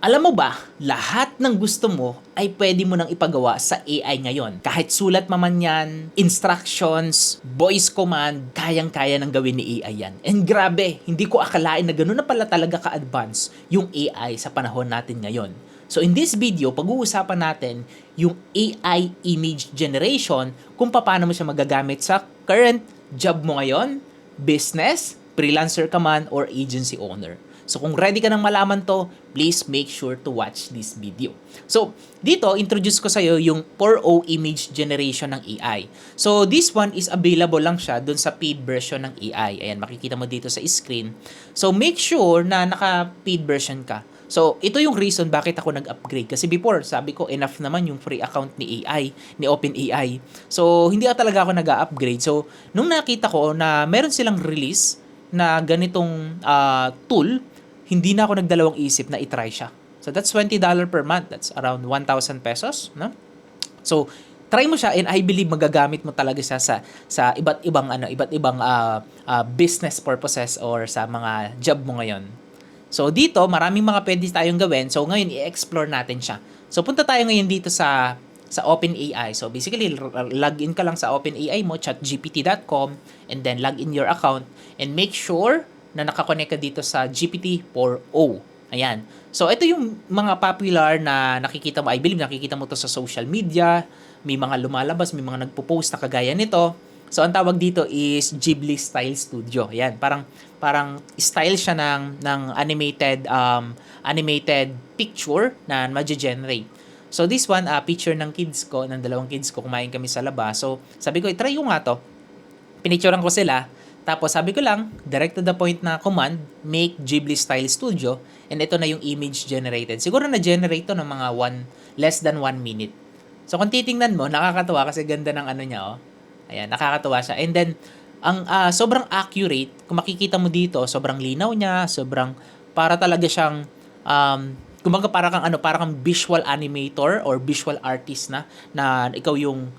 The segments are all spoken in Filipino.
Alam mo ba, lahat ng gusto mo ay pwede mo nang ipagawa sa AI ngayon. Kahit sulat man man yan, instructions, voice command, kayang-kaya nang gawin ni AI yan. And grabe, hindi ko akalain na gano'n na pala talaga ka-advance yung AI sa panahon natin ngayon. So in this video, pag-uusapan natin yung AI image generation kung paano mo siya magagamit sa current job mo ngayon, business, freelancer ka man, or agency owner. So kung ready ka nang malaman to, please make sure to watch this video. So dito, introduce ko sa iyo yung 4O image generation ng AI. So this one is available lang siya dun sa paid version ng AI. Ayan, makikita mo dito sa screen. So make sure na naka-paid version ka. So, ito yung reason bakit ako nag-upgrade. Kasi before, sabi ko, enough naman yung free account ni AI, ni OpenAI. So, hindi talaga ako nag-upgrade. So, nung nakita ko na meron silang release na ganitong uh, tool, hindi na ako nagdalawang isip na itry siya. So that's $20 per month. That's around 1,000 pesos, no? So try mo siya and I believe magagamit mo talaga siya sa sa iba't ibang ano, iba't ibang uh, uh, business purposes or sa mga job mo ngayon. So dito, maraming mga pwede tayong gawin. So ngayon i-explore natin siya. So punta tayo ngayon dito sa sa OpenAI. So basically, log in ka lang sa OpenAI mo, chatgpt.com, and then log in your account and make sure na nakakonect ka dito sa GPT-4o. Ayan. So, ito yung mga popular na nakikita mo. I believe nakikita mo to sa social media. May mga lumalabas, may mga nagpo-post na kagaya nito. So, ang tawag dito is Ghibli Style Studio. Ayan. Parang, parang style siya ng, ng animated, um, animated picture na ma-generate. So, this one, uh, picture ng kids ko, ng dalawang kids ko, kumain kami sa labas. So, sabi ko, try ko nga to. Pinicturean ko sila tapos sabi ko lang, direct to the point na command, make Ghibli Style Studio, and ito na yung image generated. Siguro na-generate to ng mga one, less than 1 minute. So kung titingnan mo, nakakatuwa kasi ganda ng ano niya, oh. Ayan, nakakatuwa siya. And then, ang uh, sobrang accurate, kung makikita mo dito, sobrang linaw niya, sobrang, para talaga siyang, um, kumbaga para kang ano, para kang visual animator or visual artist na, na ikaw yung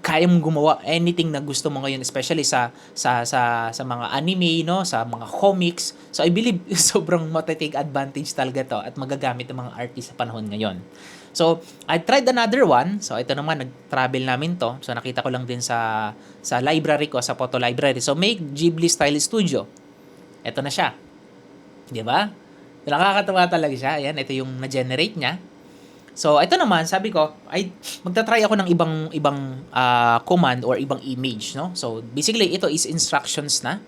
kaya mong gumawa anything na gusto mo ngayon especially sa sa sa sa mga anime no? Sa mga comics. So I believe sobrang matitake advantage talaga to at magagamit ng mga artist sa panahon ngayon. So I tried another one. So ito naman nag-travel namin to. So nakita ko lang din sa sa library ko sa photo library. So make Ghibli style studio. Ito na siya. Di ba? Nakakatawa talaga siya. Ayan ito yung na-generate niya So, ito naman, sabi ko, ay magta-try ako ng ibang ibang uh, command or ibang image, no? So, basically ito is instructions na.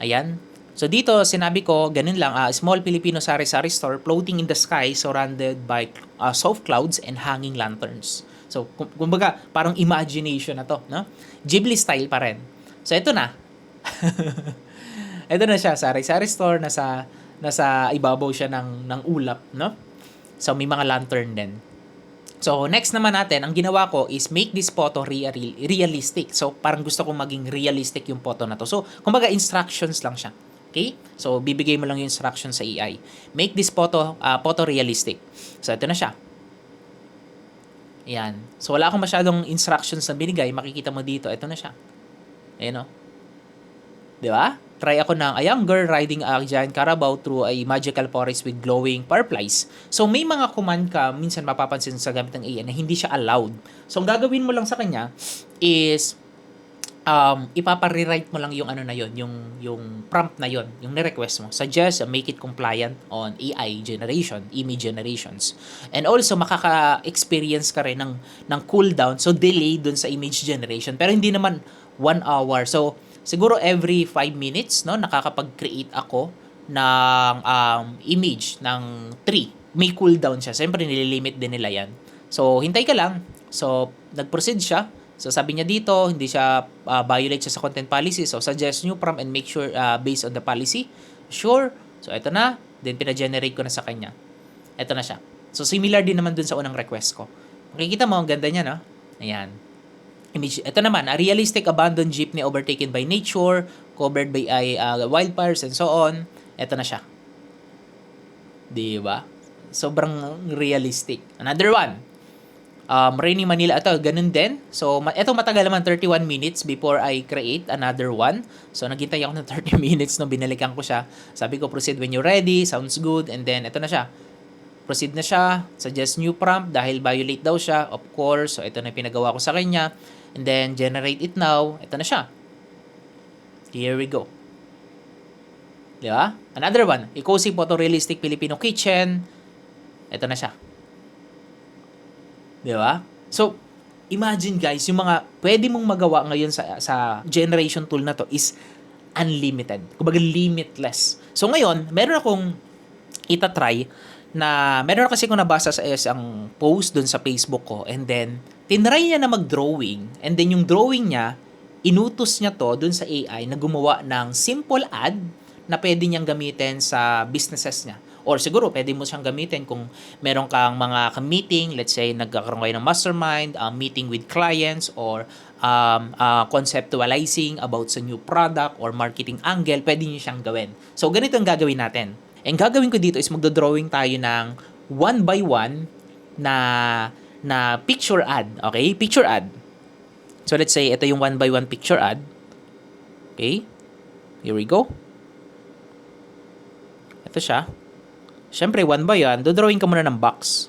Ayan. So dito sinabi ko ganun lang, uh, small Filipino sari-sari store floating in the sky surrounded by uh, soft clouds and hanging lanterns. So kumbaga parang imagination na to, no? Ghibli style pa rin. So ito na. ito na siya, sari-sari store nasa nasa ibabaw siya ng ng ulap, no? So may mga lantern din. So, next naman natin, ang ginawa ko is make this photo real, realistic. So, parang gusto kong maging realistic yung photo na to. So, kumbaga instructions lang siya. Okay? So, bibigay mo lang yung instructions sa AI. Make this photo, uh, photo realistic. So, ito na siya. Ayan. So, wala akong masyadong instructions na binigay. Makikita mo dito. Ito na siya. Ayan o. Oh. Di ba? Try ako ng a young girl riding a giant carabao through a magical forest with glowing fireflies. So may mga command ka, minsan mapapansin sa gamit ng AI na hindi siya allowed. So ang gagawin mo lang sa kanya is um, ipapa-rewrite mo lang yung ano na yon, yung yung prompt na yon, yung ni-request mo. Suggest uh, make it compliant on AI generation, image generations. And also makaka-experience ka rin ng ng cooldown, so delay dun sa image generation. Pero hindi naman one hour. So siguro every 5 minutes, no, nakakapag-create ako ng um, image ng tree. May cooldown siya. Siyempre, nililimit din nila yan. So, hintay ka lang. So, nag-proceed siya. So, sabi niya dito, hindi siya uh, violate siya sa content policy. So, suggest new prompt and make sure uh, based on the policy. Sure. So, ito na. Then, pina-generate ko na sa kanya. Ito na siya. So, similar din naman dun sa unang request ko. Makikita mo, ang ganda niya, no? Ayan image. Ito naman, a realistic abandoned jeepney overtaken by nature, covered by uh, wildfires and so on. Ito na siya. Di ba? Sobrang realistic. Another one. Um, Rainy Manila. Ito, ganun din. So, ito matagal naman 31 minutes before I create another one. So, naghintay ako ng 30 minutes nung binalikan ko siya. Sabi ko, proceed when you're ready. Sounds good. And then, ito na siya. proceed na siya, suggest new prompt dahil violate daw siya, of course, so ito na pinagawa ko sa kanya, and then generate it now, ito na siya. Here we go. Di ba? Another one, cozy photorealistic Filipino kitchen, ito na siya. Di ba? So, imagine guys, yung mga pwede mong magawa ngayon sa, sa generation tool na to is unlimited. Kumbaga limitless. So ngayon, meron akong itatry na meron kasi kong nabasa sa isang post dun sa Facebook ko and then tinry niya na mag-drawing and then yung drawing niya inutos niya to dun sa AI na gumawa ng simple ad na pwede niyang gamitin sa businesses niya. Or siguro, pwede mo siyang gamitin kung meron kang mga meeting, let's say, nagkakaroon kayo ng mastermind, uh, meeting with clients, or um, uh, conceptualizing about sa new product or marketing angle, pwede niyo siyang gawin. So, ganito ang gagawin natin. Ang gagawin ko dito is magdo-drawing tayo ng one by one na na picture ad. Okay? Picture ad. So, let's say, ito yung one by one picture ad. Okay? Here we go. Ito siya. Siyempre, one by one, dodrawing ka muna ng box.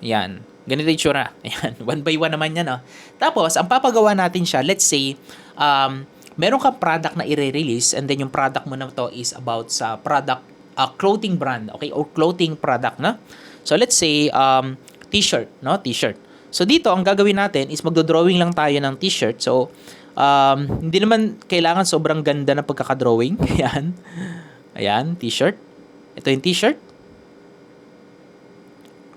Yan. Ganito yung tsura. Yan. One by one naman yan, no? Tapos, ang papagawa natin siya, let's say, um, meron kang product na i-release and then yung product mo na to is about sa product, uh, clothing brand, okay? Or clothing product, na? So, let's say, um, t-shirt, no? T-shirt. So, dito, ang gagawin natin is magdo-drawing lang tayo ng t-shirt. So, um, hindi naman kailangan sobrang ganda na pagkakadrawing. Ayan. Ayan, t-shirt. Ito yung t-shirt.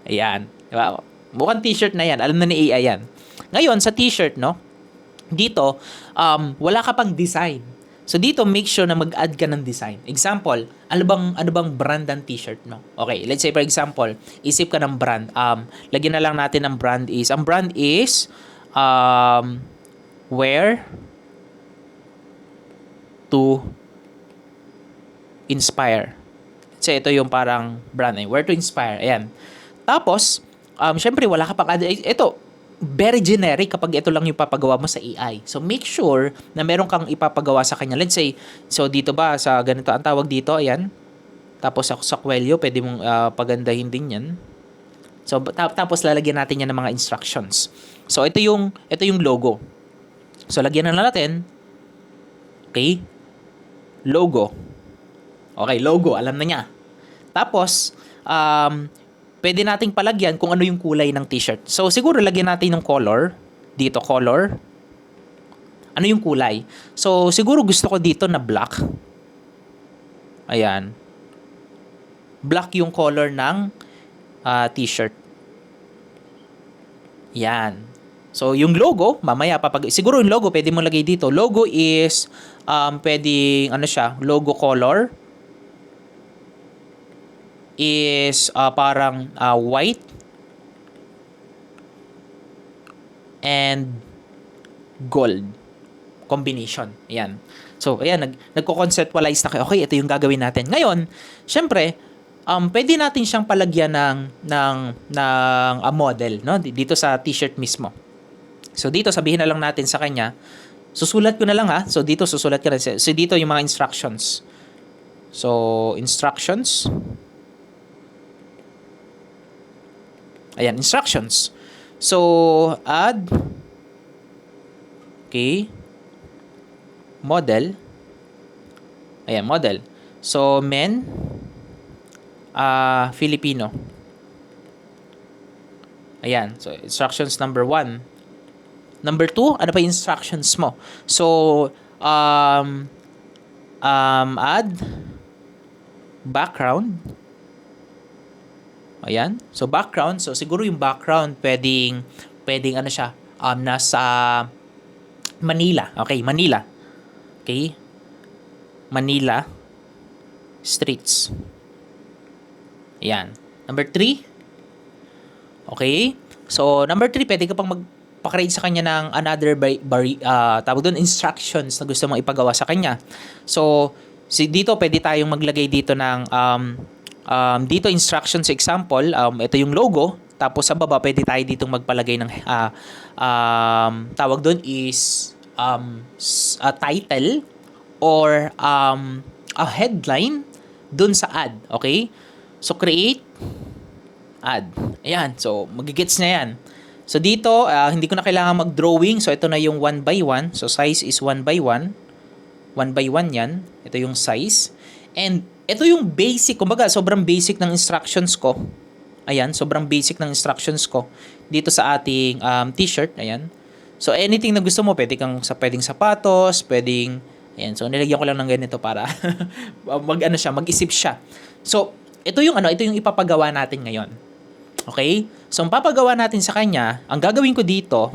Ayan. Diba? Mukhang t-shirt na yan. Alam na ni AI yan. Ngayon, sa t-shirt, no? Dito, um, wala ka pang design. So dito, make sure na mag-add ka ng design. Example, ano bang, ano bang brand ng t-shirt, no? Okay, let's say for example, isip ka ng brand. Um, lagyan na lang natin ng brand is, ang brand is, um, wear to inspire. So, ito yung parang brand eh. Where to inspire. Ayan. Tapos, um, syempre, wala ka pang... Ito, very generic kapag ito lang yung papagawa mo sa AI. So, make sure na meron kang ipapagawa sa kanya. Let's say, so dito ba, sa ganito, ang tawag dito, ayan. Tapos sa, sa Quelio, pwede mong uh, pagandahin din yan. So, ta- tapos lalagyan natin yan ng mga instructions. So, ito yung, ito yung logo. So, lagyan na natin. Okay. Logo. Okay, logo. Alam na niya. Tapos, um, pwede nating palagyan kung ano yung kulay ng t-shirt. So, siguro lagyan natin ng color. Dito, color. Ano yung kulay? So, siguro gusto ko dito na black. Ayan. Black yung color ng uh, t-shirt. Yan. So, yung logo, mamaya papag... Siguro yung logo, pwede mo lagay dito. Logo is, um, pwedeng, ano siya, logo color is uh, parang uh, white and gold combination. Ayan. So, ayan, nag, nagko-conceptualize na kayo. Okay, ito yung gagawin natin. Ngayon, syempre, um, pwede natin siyang palagyan ng, ng, ng a model, no? Dito sa t-shirt mismo. So, dito, sabihin na lang natin sa kanya, susulat ko na lang ha. So, dito, susulat ko na. So, dito yung mga instructions. So, instructions. Ayan, instructions. So, add okay, model. Ayan, model. So, men uh, Filipino. Ayan. So, instructions number one. Number two, ano pa instructions mo? So, um, um, add background Ayan. So, background. So, siguro yung background, pwedeng, pwedeng ano siya, um, nasa Manila. Okay, Manila. Okay. Manila streets. Ayan. Number three. Okay. So, number three, pwede ka pang magpa-create sa kanya ng another by, by, uh, tawag doon, instructions na gusto mong ipagawa sa kanya. So, si dito, pwede tayong maglagay dito ng um, um, dito instructions example, um, ito yung logo. Tapos sa baba, pwede tayo ditong magpalagay ng uh, um, tawag doon is um, a title or um, a headline doon sa ad. Okay? So create add. Ayan, so magigets na yan. So dito, ah, hindi ko na kailangan mag-drawing. So ito na yung 1 by 1. So size is 1 by 1. 1 by 1 yan. Ito yung size. And ito yung basic. Kumbaga, sobrang basic ng instructions ko. Ayan, sobrang basic ng instructions ko. Dito sa ating um, t-shirt. Ayan. So anything na gusto mo, pwede kang sa pwedeng sapatos, pwedeng Ayan, so nilagyan ko lang ng ganito para mag ano siya, mag-isip siya. So, ito yung ano, ito yung ipapagawa natin ngayon. Okay? So, ang papagawa natin sa kanya, ang gagawin ko dito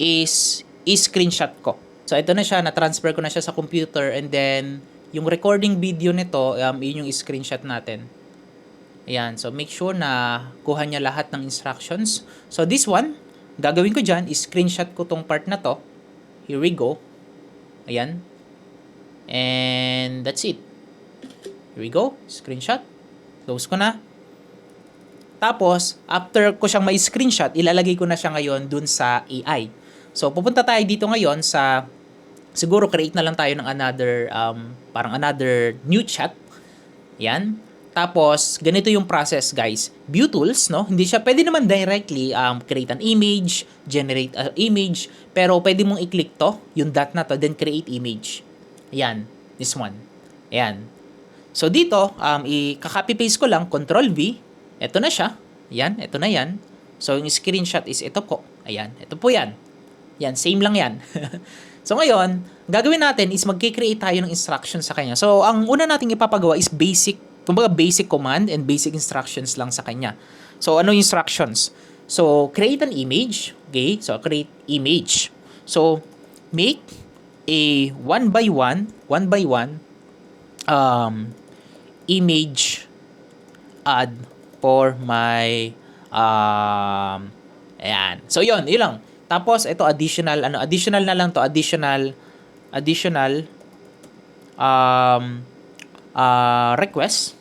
is i-screenshot ko. So, ito na siya, na-transfer ko na siya sa computer and then yung recording video nito, um, yun yung screenshot natin. Ayan, so make sure na kuha niya lahat ng instructions. So, this one, gagawin ko dyan, screenshot ko tong part na to. Here we go. Ayan. And that's it. Here we go. Screenshot. Close ko na. Tapos, after ko siyang may screenshot, ilalagay ko na siya ngayon dun sa AI. So, pupunta tayo dito ngayon sa, siguro create na lang tayo ng another, um, parang another new chat. Yan. Tapos, ganito yung process, guys. View tools, no? Hindi siya, pwede naman directly um, create an image, generate an image, pero pwede mong i-click to, yung dot na to, then create image. Ayan, this one. Ayan. So dito, um, i-copy paste ko lang, control V. Ito na siya. Ayan, ito na yan. So yung screenshot is ito po. Ayan, ito po yan. Yan, same lang yan. so ngayon, gagawin natin is magkikreate tayo ng instructions sa kanya. So ang una nating ipapagawa is basic, kumbaga basic command and basic instructions lang sa kanya. So ano yung instructions? So create an image. Okay, so create image. So make a one by one, one by one um, image add for my um, ayan. So yon, yun lang. Tapos ito additional ano, additional na lang to, additional additional um uh, request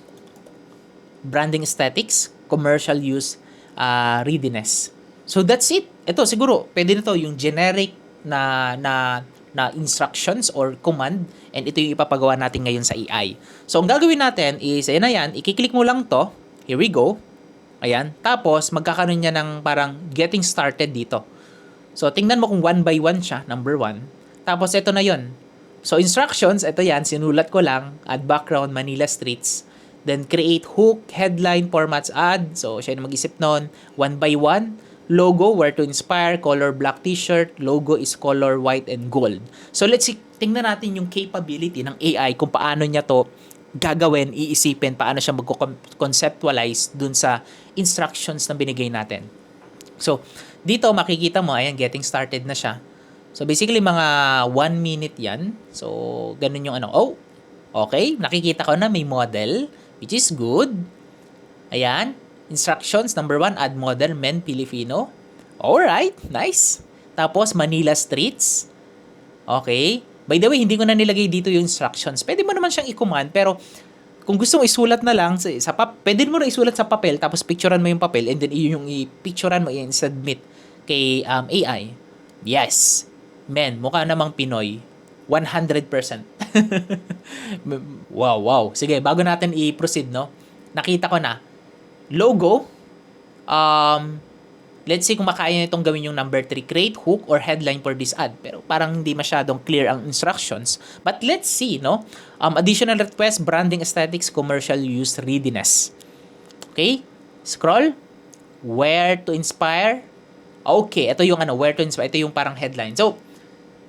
branding aesthetics, commercial use, uh, readiness. So that's it. Ito siguro pwede na to yung generic na na na instructions or command and ito yung ipapagawa natin ngayon sa AI. So, ang gagawin natin is, ayan na yan, ikiklik mo lang to. Here we go. Ayan. Tapos, magkakaroon niya ng parang getting started dito. So, tingnan mo kung one by one siya, number one. Tapos, ito na yon So, instructions, ito yan, sinulat ko lang, add background, Manila Streets. Then, create hook, headline, formats, add. So, siya yung mag-isip nun, one by one logo where to inspire, color black t-shirt, logo is color white and gold. So let's see, tingnan natin yung capability ng AI kung paano niya to gagawin, iisipin, paano siya mag-conceptualize dun sa instructions na binigay natin. So, dito makikita mo, ayan, getting started na siya. So, basically, mga 1 minute yan. So, ganun yung ano. Oh, okay. Nakikita ko na may model, which is good. Ayan. Instructions, number one, add model, men, Filipino. Alright, nice. Tapos, Manila Streets. Okay. By the way, hindi ko na nilagay dito yung instructions. Pwede mo naman siyang i-command, pero kung gusto mo isulat na lang sa, sa pap pwede mo na isulat sa papel tapos picturean mo yung papel and then iyon yung i-picturean mo and submit kay um, AI. Yes. Men, mukha namang Pinoy. 100%. wow, wow. Sige, bago natin i-proceed, no? Nakita ko na logo, um, let's say kung makaya nitong gawin yung number 3, create hook or headline for this ad. Pero parang hindi masyadong clear ang instructions. But let's see, no? Um, additional request, branding aesthetics, commercial use readiness. Okay? Scroll. Where to inspire. Okay, ito yung ano, where to inspire. Ito yung parang headline. So,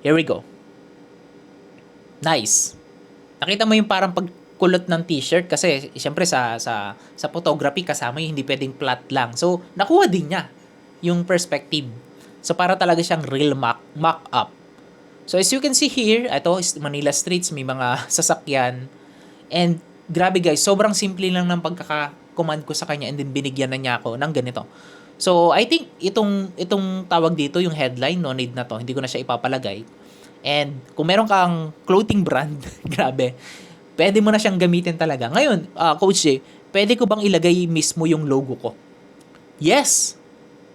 here we go. Nice. Nakita mo yung parang pag kulot ng t-shirt kasi siyempre sa sa sa photography kasama yung hindi pwedeng flat lang. So nakuha din niya yung perspective. So para talaga siyang real mock mock up. So as you can see here, ito is Manila streets, may mga sasakyan. And grabe guys, sobrang simple lang ng pagkaka-command ko sa kanya and then binigyan na niya ako ng ganito. So I think itong itong tawag dito yung headline no need na to. Hindi ko na siya ipapalagay. And kung meron kang clothing brand, grabe, pwede mo na siyang gamitin talaga. Ngayon, uh, Coach J, pwede ko bang ilagay mismo yung logo ko? Yes!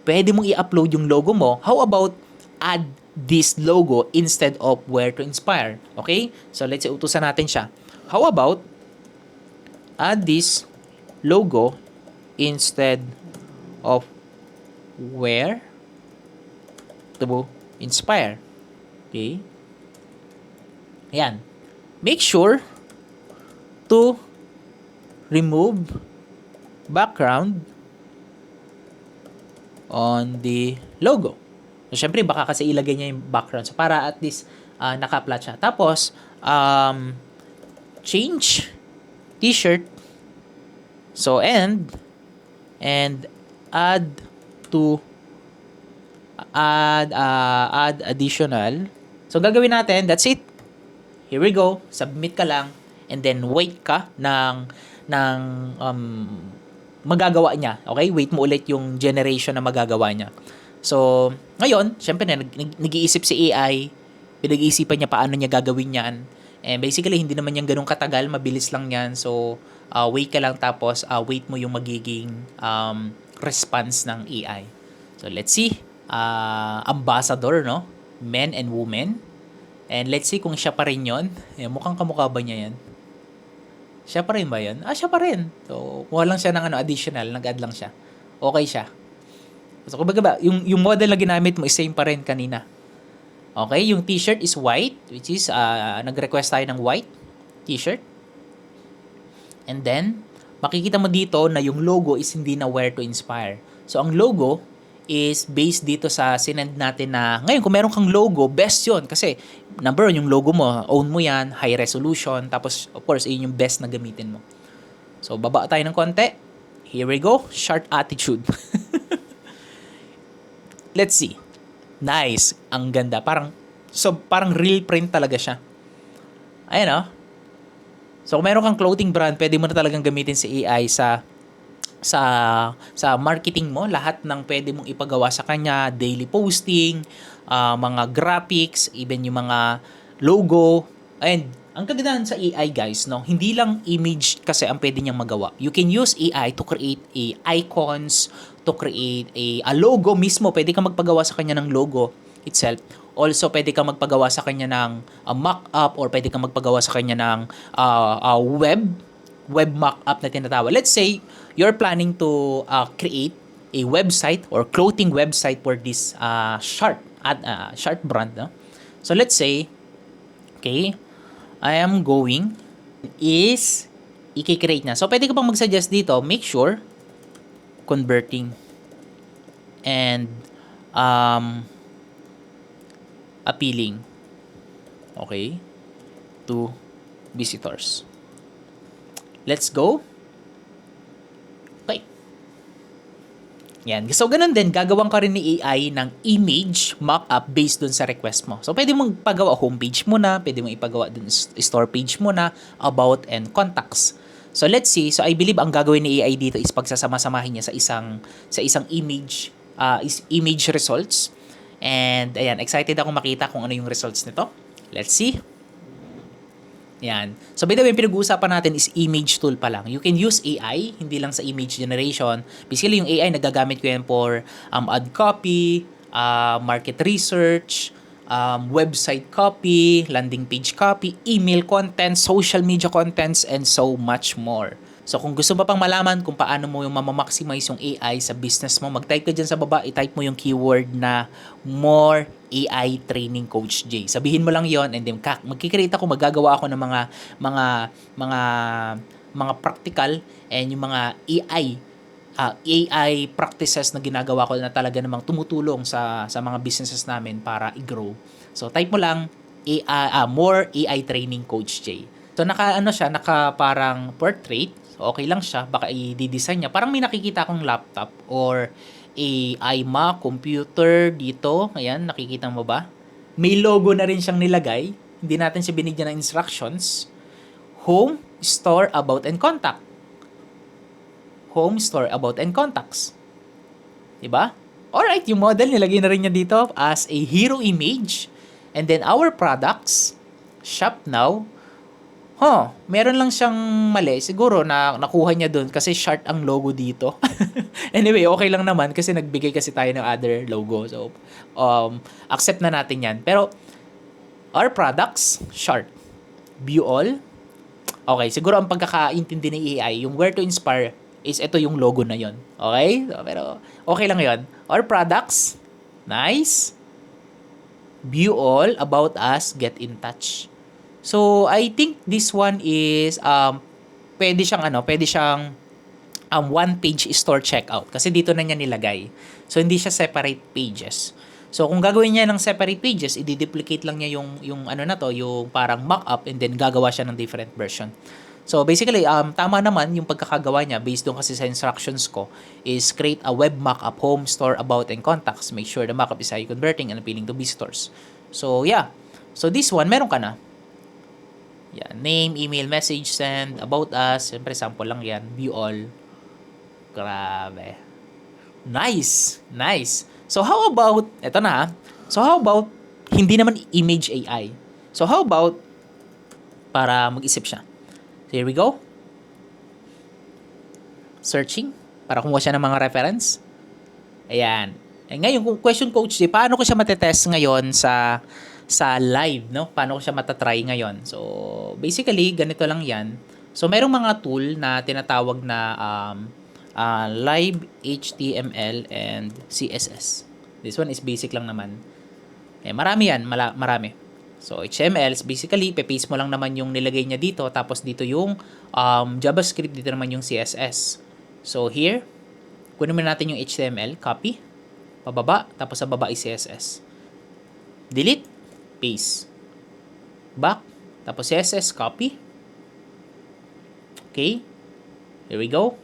Pwede mong i-upload yung logo mo. How about add this logo instead of where to inspire? Okay? So, let's say utusan natin siya. How about add this logo instead of where to inspire. Okay? Ayan. Make sure to remove background on the logo. So, syempre, baka kasi ilagay niya yung background. So, para at least uh, naka-flat siya. Tapos, um, change t-shirt. So, and, and add to, add, uh, add additional. So, gagawin natin, that's it. Here we go. Submit ka lang. And then, wait ka ng, ng, um, magagawa niya. Okay? Wait mo ulit yung generation na magagawa niya. So, ngayon, syempre na, nag, nag-iisip si AI, pinag-iisipan niya paano niya gagawin yan. And basically, hindi naman yan ganun katagal, mabilis lang yan. So, uh, wait ka lang tapos uh, wait mo yung magiging um, response ng AI. So, let's see. Uh, ambassador, no? Men and women. And let's see kung siya pa rin yun. Eh, mukhang kamukha ba niya yan? Siya pa rin ba yun? Ah, siya pa rin. So, kuha lang siya ng ano, additional. Nag-add lang siya. Okay siya. So, kumbaga ba, yung, yung model na ginamit mo is same pa rin kanina. Okay, yung t-shirt is white, which is, uh, nag-request tayo ng white t-shirt. And then, makikita mo dito na yung logo is hindi na where to inspire. So, ang logo is based dito sa sinend natin na, ngayon, kung meron kang logo, best yon Kasi, number one, yung logo mo, own mo yan, high resolution, tapos, of course, yun yung best na gamitin mo. So, baba tayo ng konti. Here we go, sharp attitude. Let's see. Nice. Ang ganda. Parang, so, parang real print talaga siya. Ayan oh. So, kung meron kang clothing brand, pwede mo na talagang gamitin si AI sa sa sa marketing mo, lahat ng pwede mong ipagawa sa kanya, daily posting, uh, mga graphics, even yung mga logo. And ang kagandahan sa AI guys, no, hindi lang image kasi ang pwede niyang magawa. You can use AI to create a icons, to create a, a logo mismo. Pwede kang magpagawa sa kanya ng logo itself. Also, pwede kang magpagawa sa kanya ng uh, mock-up or pwede kang magpagawa sa kanya ng uh, uh, web web mock-up na tinatawag. Let's say, you're planning to uh, create a website or clothing website for this uh, shirt, at, uh, shirt brand. No? So, let's say, okay, I am going is i-create na. So, pwede ka pang mag-suggest dito, make sure converting and um, appealing okay to visitors let's go okay yan. So, ganun din, gagawin ka rin ni AI ng image mock-up based dun sa request mo. So, pwede mong pagawa homepage muna, pwede mong ipagawa dun store page muna, about and contacts. So let's see. So I believe ang gagawin ni AI dito is pagsasama-samahin niya sa isang sa isang image uh, is image results. And ayan, excited ako makita kung ano yung results nito. Let's see. Yan. So by the way, pinag-uusapan natin is image tool pa lang. You can use AI, hindi lang sa image generation. Basically, yung AI, nagagamit ko yan for um, ad copy, uh, market research, um, website copy, landing page copy, email content, social media contents, and so much more. So kung gusto mo pang malaman kung paano mo yung mamamaximize yung AI sa business mo, mag-type ka dyan sa baba, i-type mo yung keyword na more AI training coach J. Sabihin mo lang yon and then magkikreate ako, magagawa ako ng mga mga mga mga practical and yung mga AI uh, AI practices na ginagawa ko na talaga namang tumutulong sa sa mga businesses namin para i-grow. So type mo lang AI, uh, ah, more AI training coach J. So naka ano siya, naka parang portrait. Okay lang siya, baka i-design niya. Parang may nakikita akong laptop or a iMac computer dito. Ayan, nakikita mo ba? May logo na rin siyang nilagay. Hindi natin siya binigyan ng instructions. Home, store, about, and contact home, store, about, and contacts. Diba? Alright, yung model, nilagay na rin niya dito as a hero image. And then our products, shop now, huh, meron lang siyang mali. Siguro na nakuha niya doon kasi short ang logo dito. anyway, okay lang naman kasi nagbigay kasi tayo ng other logo. So, um, accept na natin yan. Pero, our products, short. View all. Okay, siguro ang pagkakaintindi ng AI, yung where to inspire, is ito yung logo na yon. Okay? So, pero okay lang yon. Our products, nice. View all, about us, get in touch. So, I think this one is, um, pwede siyang ano, pwede siyang um, one-page store checkout. Kasi dito na niya nilagay. So, hindi siya separate pages. So, kung gagawin niya ng separate pages, i-duplicate lang niya yung, yung ano na to, yung parang mock-up and then gagawa siya ng different version. So, basically, um, tama naman yung pagkakagawa niya based doon kasi sa instructions ko is create a web mock-up home, store, about, and contacts. Make sure the mock-up is high converting and appealing to visitors. So, yeah. So, this one, meron ka na. Yeah, name, email, message, send, about us. Siyempre, sample lang yan. View all. Grabe. Nice. Nice. So, how about, eto na ha. So, how about, hindi naman image AI. So, how about, para mag-isip siya. So, here we go. Searching. Para kumuha siya ng mga reference. Ayan. Eh, ngayon, kung question coach, eh, paano ko siya matetest ngayon sa sa live, no? Paano ko siya matatry ngayon? So, basically, ganito lang yan. So, merong mga tool na tinatawag na um, uh, live HTML and CSS. This one is basic lang naman. Eh, marami yan, mala- marami. So, HTML, is basically, paste mo lang naman yung nilagay niya dito, tapos dito yung um, JavaScript, dito naman yung CSS. So, here, kunin mo natin yung HTML, copy, pababa, tapos sa baba is CSS. Delete, paste. Back, tapos CSS, copy. Okay, here we go.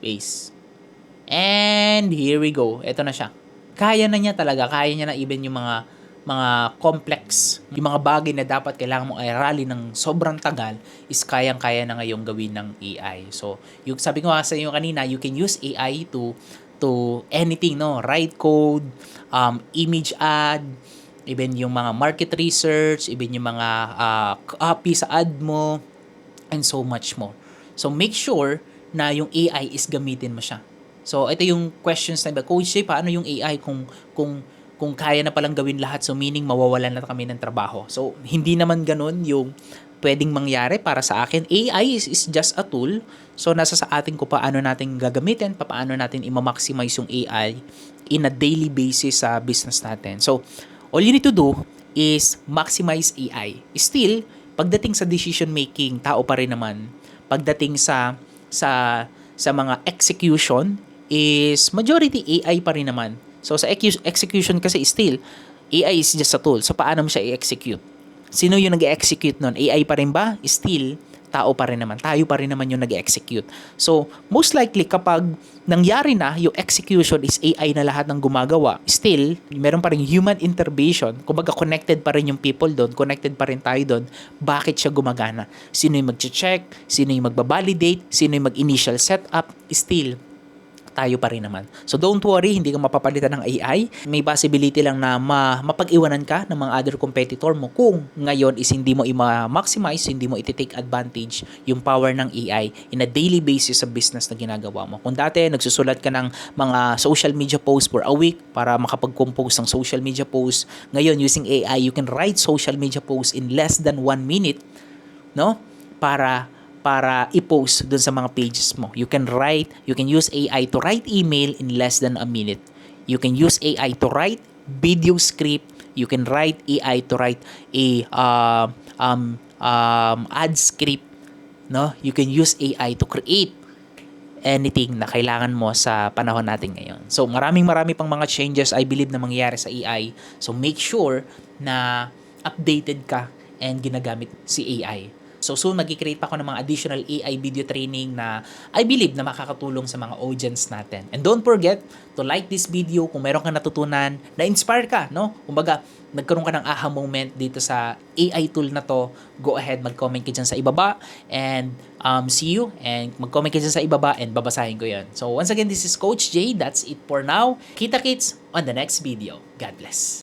Paste. And here we go. Ito na siya. Kaya na niya talaga. Kaya niya na even yung mga mga complex, yung mga bagay na dapat kailangan mong i-rally ng sobrang tagal is kayang-kaya na ngayong gawin ng AI. So, yung sabi ko sa inyo kanina, you can use AI to to anything, no? Write code, um, image ad, even yung mga market research, even yung mga uh, copy sa ad mo, and so much more. So, make sure na yung AI is gamitin mo siya. So, ito yung questions na iba. Coach Jay, paano yung AI kung, kung, kung kaya na palang gawin lahat? So, meaning mawawalan na kami ng trabaho. So, hindi naman ganun yung pwedeng mangyari para sa akin. AI is, is just a tool. So, nasa sa atin ko paano natin gagamitin, paano natin i-maximize yung AI in a daily basis sa business natin. So, all you need to do is maximize AI. Still, pagdating sa decision making, tao pa rin naman. Pagdating sa sa sa mga execution is majority AI pa rin naman. So sa execution kasi still AI is just a tool. So paano mo siya i-execute? Sino yung nag-execute nun? AI pa rin ba? Still tao pa rin naman. Tayo pa rin naman yung nag-execute. So, most likely kapag nangyari na yung execution is AI na lahat ng gumagawa, still, meron pa rin human intervention. Kumbaga, connected pa rin yung people doon, connected pa rin tayo doon. Bakit siya gumagana? Sino yung mag-check? Sino yung magbabalidate? Sino yung mag-initial setup? Still, tayo pa rin naman. So don't worry, hindi ka mapapalitan ng AI. May possibility lang na ma mapag-iwanan ka ng mga other competitor mo kung ngayon is hindi mo i-maximize, hindi mo i-take advantage yung power ng AI in a daily basis sa business na ginagawa mo. Kung dati nagsusulat ka ng mga social media posts for a week para makapag-compose ng social media posts, ngayon using AI, you can write social media posts in less than one minute, no? Para para i-post dun sa mga pages mo. You can write, you can use AI to write email in less than a minute. You can use AI to write video script. You can write AI to write a uh, um, um, ad script. No? You can use AI to create anything na kailangan mo sa panahon natin ngayon. So, maraming marami pang mga changes I believe na mangyayari sa AI. So, make sure na updated ka and ginagamit si AI. So soon mag-create pa ako ng mga additional AI video training na I believe na makakatulong sa mga audience natin. And don't forget to like this video kung meron kang natutunan, na-inspire ka, no? Kumbaga, nagkaroon ka ng aha moment dito sa AI tool na to, go ahead, mag-comment ka dyan sa ibaba and um, see you and mag-comment ka dyan sa ibaba and babasahin ko yan. So once again, this is Coach Jay. That's it for now. Kita kits on the next video. God bless.